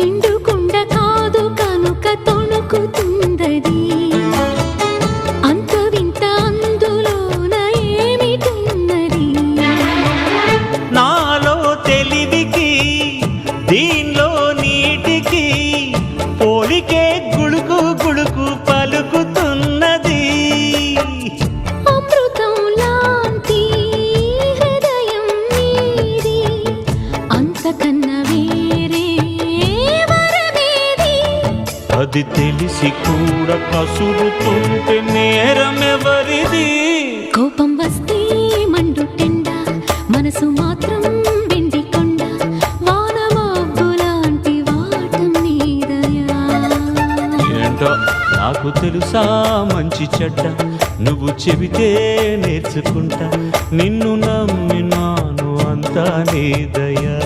నిండుకుండ కాదు కనుక తొణుకుతుందది. అంత వింత అందులోన ఏమిటున్నది? నాలో తెలివికి దీనిలో నీటికి పోలికే గుడుకు గుడుకు అది తెలిసి కూడా కసురుతుంటే నేరమెవరిది? కోపం వస్తే మండుటెండ మనసు మాత్రం వెండి కొండ వానమబ్బు లాంటి వాటం నీదయా? ఏంటో నాకు తెలుసా మంచి చెడ్డ? నువ్వు చెబితే నేర్చుకుంటా నిన్ను నమ్మినాను అంతా నీ దయా